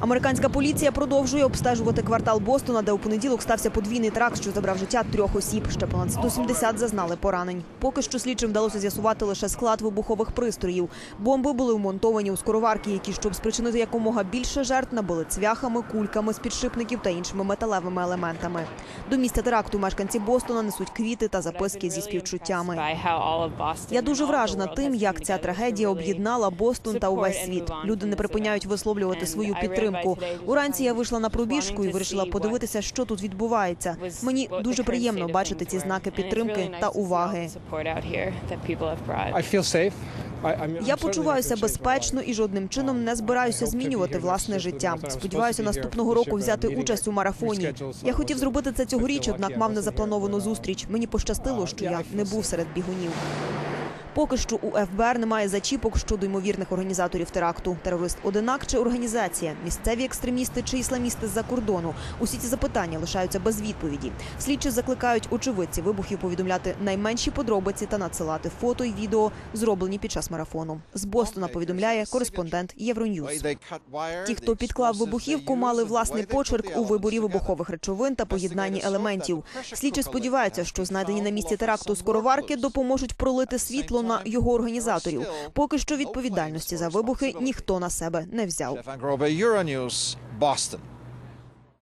Американська поліція продовжує обстежувати квартал Бостона, де у понеділок стався подвійний тракт, що забрав життя трьох осіб. Ще понад 170 зазнали поранень. Поки що слідчим вдалося з'ясувати лише склад вибухових пристроїв. Бомби були вмонтовані у скороварки, які, щоб спричинити якомога більше жертв, набили цвяхами, кульками з підшипників та іншими металевими елементами. До місця теракту мешканці Бостона несуть квіти та записки зі співчуттями. Я дуже вражена тим, як ця трагедія об'єднала Бостон та увесь світ. Люди не припиняють висловлювати свою підтримку. Уранці я вийшла на пробіжку і вирішила подивитися, що тут відбувається. Мені дуже приємно бачити ці знаки підтримки та уваги. Я почуваюся безпечно і жодним чином не збираюся змінювати власне життя. Сподіваюся, наступного року взяти участь у марафоні. Я хотів зробити це цьогоріч, однак мав незаплановану зустріч. Мені пощастило, що я не був серед бігунів. Поки що у ФБР немає зачіпок щодо ймовірних організаторів теракту. Терорист одинак чи організація, місцеві екстремісти чи ісламісти з-за кордону. Усі ці запитання лишаються без відповіді. Слідчі закликають очевидці вибухів повідомляти найменші подробиці та надсилати фото й відео, зроблені під час марафону. З Бостона повідомляє кореспондент Євроньюз. Ті, хто підклав вибухівку, мали власний почерк у виборі вибухових речовин та поєднанні елементів. Слідчі сподіваються, що знайдені на місці теракту скороварки допоможуть пролити світло на його організаторів. Поки що відповідальності за вибухи ніхто на себе не взяв.